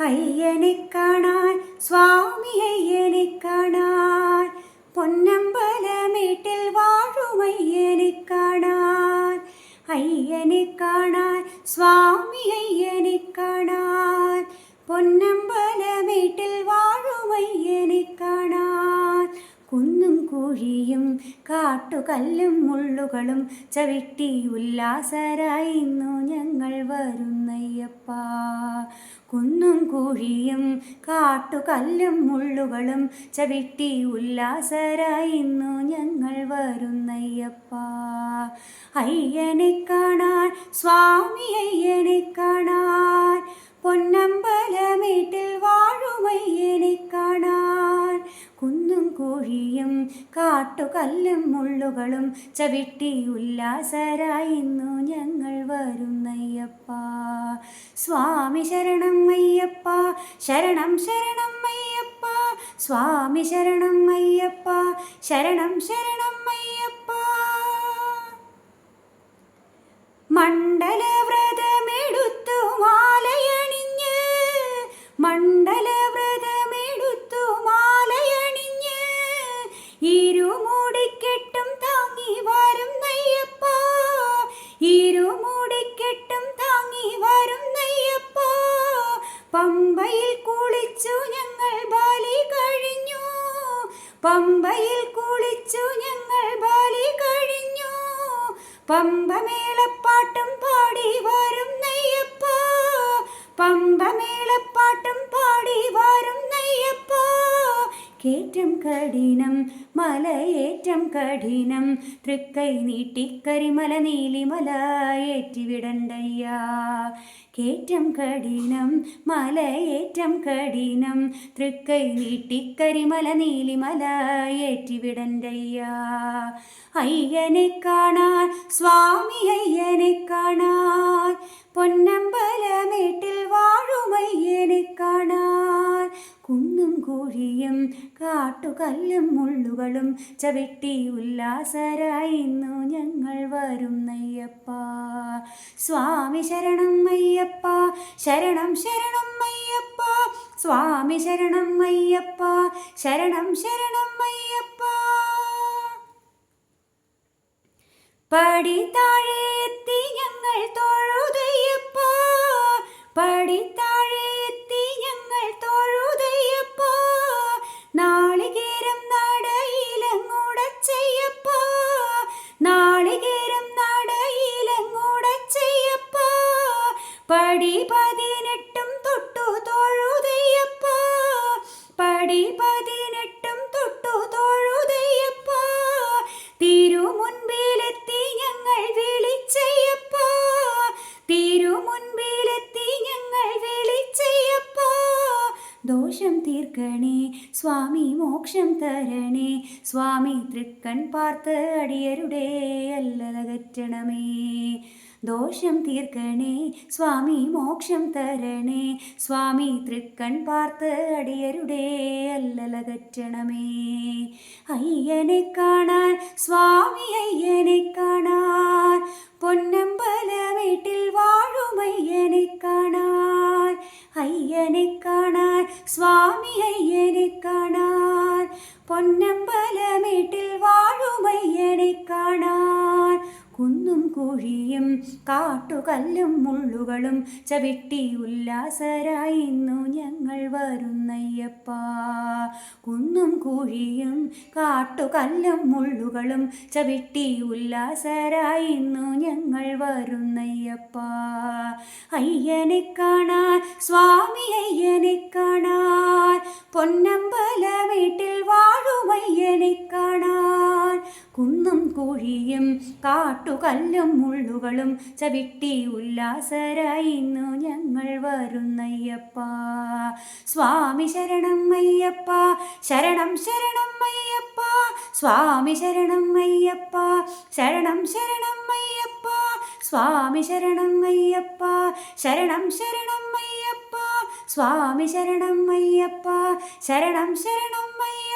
അയ്യനെ കാണാൻ സ്വാമി അയ്യനെ കാണാൻ പൊന്നമ്പലമേട്ടിൽ വാഴും അയ്യനെ കാണാൻ അയ്യനെ കാണാൻ സ്വാമി അയ്യനെ കാണാൻ പൊന്നമ്പലമേട്ടിൽ വാഴും അയ്യനെ കാണാൻ. കുന്നും കോഴിയും കാട്ടുകല്ലും മുള്ളുകളും ചവിട്ടി ഉല്ലാസരായിന്നു ഞങ്ങൾ വരുന്നയ്യപ്പ. കുന്നും കുഴിയും കാട്ടുകല്ലും മുള്ളുകളും ചവിട്ടി ഉല്ലാസരായിരുന്നു ഞങ്ങൾ വരുന്നയ്യപ്പ. അയ്യനെ കാണാൻ സ്വാമി അയ്യനെ കാണാൻ പൊന്നമ്പലമേട്ടിൽ കാട്ടുകല്ലും മുള്ളുകളും ചവിട്ടി ഉല്ലാസരായിന്നു ഞങ്ങൾ വരുന്നയ്യപ്പ. സ്വാമി ശരണം അയ്യപ്പ ശരണം ശരണം അയ്യപ്പ സ്വാമി ശരണം അയ്യപ്പ ശരണം ശരണം അയ്യപ്പ. മണ്ഡലവ്രതമെടുത്തു പമ്പയിൽ കുളിച്ചു ഞങ്ങൾ ബാലി കഴിഞ്ഞു. പമ്പമേളപ്പാട്ടും പാടി കേറ്റം കഠിനം മലയേറ്റം കഠിനം തൃക്കൈ നീട്ടിക്കരിമല നീലിമല ഏറ്റിവിടണ്ടയ്യാ കേറ്റം കഠിനം മലയേറ്റം കഠിനം തൃക്കൈ നീട്ടിക്കരിമല നീലിമല ഏറ്റിവിടണ്ടയ്യാ അയ്യനെ കാണാൻ സ്വാമി അയ്യനെ കാണാൻ പൊന്നമ്പലമേട്ടിൽ വാഴുമയ്യനെ കാണാൻ. കുഴിയും കാട്ടുകല്ലും മുള്ളുകളും ചവിട്ടി ഉല്ലാസരായിന്നു ഞങ്ങൾ വരുന്നയ്യപ്പ സ്വാമി ശരണം അയ്യപ്പ ശരണം ശരണം അയ്യപ്പ സ്വാമി ശരണം അയ്യപ്പ ശരണം ശരണം അയ്യപ്പ. പടി താഴെ പടി പതിനെട്ടും തൊട്ടു തൊഴുതയ്യപ്പ. പടി പതിനെട്ടും തൊട്ടു തൊഴുതയ്യപ്പ. തിരുമുൻപിലെത്തി ഞങ്ങൾ വിളിച്ചയ്യപ്പ. തിരുമുൻപിലെത്തി ഞങ്ങൾ വിളിച്ചയ്യപ്പ. ദോഷം തീർക്കണേ സ്വാമി മോക്ഷം തരണേ സ്വാമി തൃക്കൺ പാർത്ത് അടിയരുടെ അല്ലതകറ്റണമേ ദോഷം തീർക്കണേ സ്വാമി മോക്ഷം തരണേ സ്വാമി തൃക്കൺ പാർത്ത് അടിയരുടെ അല്ലലകറ്റണമേ അയ്യനെ കാണാൻ സ്വാമി അയ്യനെ കാണാൻ പൊന്നമ്പല വീട്ടിൽ വാഴും അയ്യനെ കാണാൻ. അയ്യനെ കാണാൻ സ്വാമി അയ്യനെ കാണാൻ പൊന്നമ്പല വീട്ടിൽ വാഴും അയ്യനെ കാണാൻ. കുന്നും കുഴിയും കാട്ടുകല്ലും മുള്ളുകളും ചവിട്ടി ഉല്ലാസരായിന്നു ഞങ്ങൾ വരുന്നയ്യപ്പ. കുന്നും കുഴിയും കാട്ടുകല്ലും മുള്ളുകളും ചവിട്ടി ഉല്ലാസരായിന്നു ഞങ്ങൾ വരുന്നയ്യപ്പ. അയ്യനെ കാണാൻ സ്വാമി അയ്യനെ കാണാൻ പൊന്നമ്പലമേട്ടിൽ കുഴിയും കാട്ടുകല്ലും മുള്ളുകളും ചവിട്ടി ഉല്ലാസരായിന്നു ഞങ്ങൾ വരുന്നയ്യപ്പ. സ്വാമി ശരണം അയ്യപ്പ ശരണം ശരണം അയ്യപ്പ സ്വാമി ശരണം അയ്യപ്പ ശരണം ശരണം അയ്യപ്പ സ്വാമി ശരണം അയ്യപ്പ ശരണം ശരണം അയ്യപ്പ സ്വാമി ശരണം അയ്യപ്പ ശരണം ശരണം അയ്യപ്പ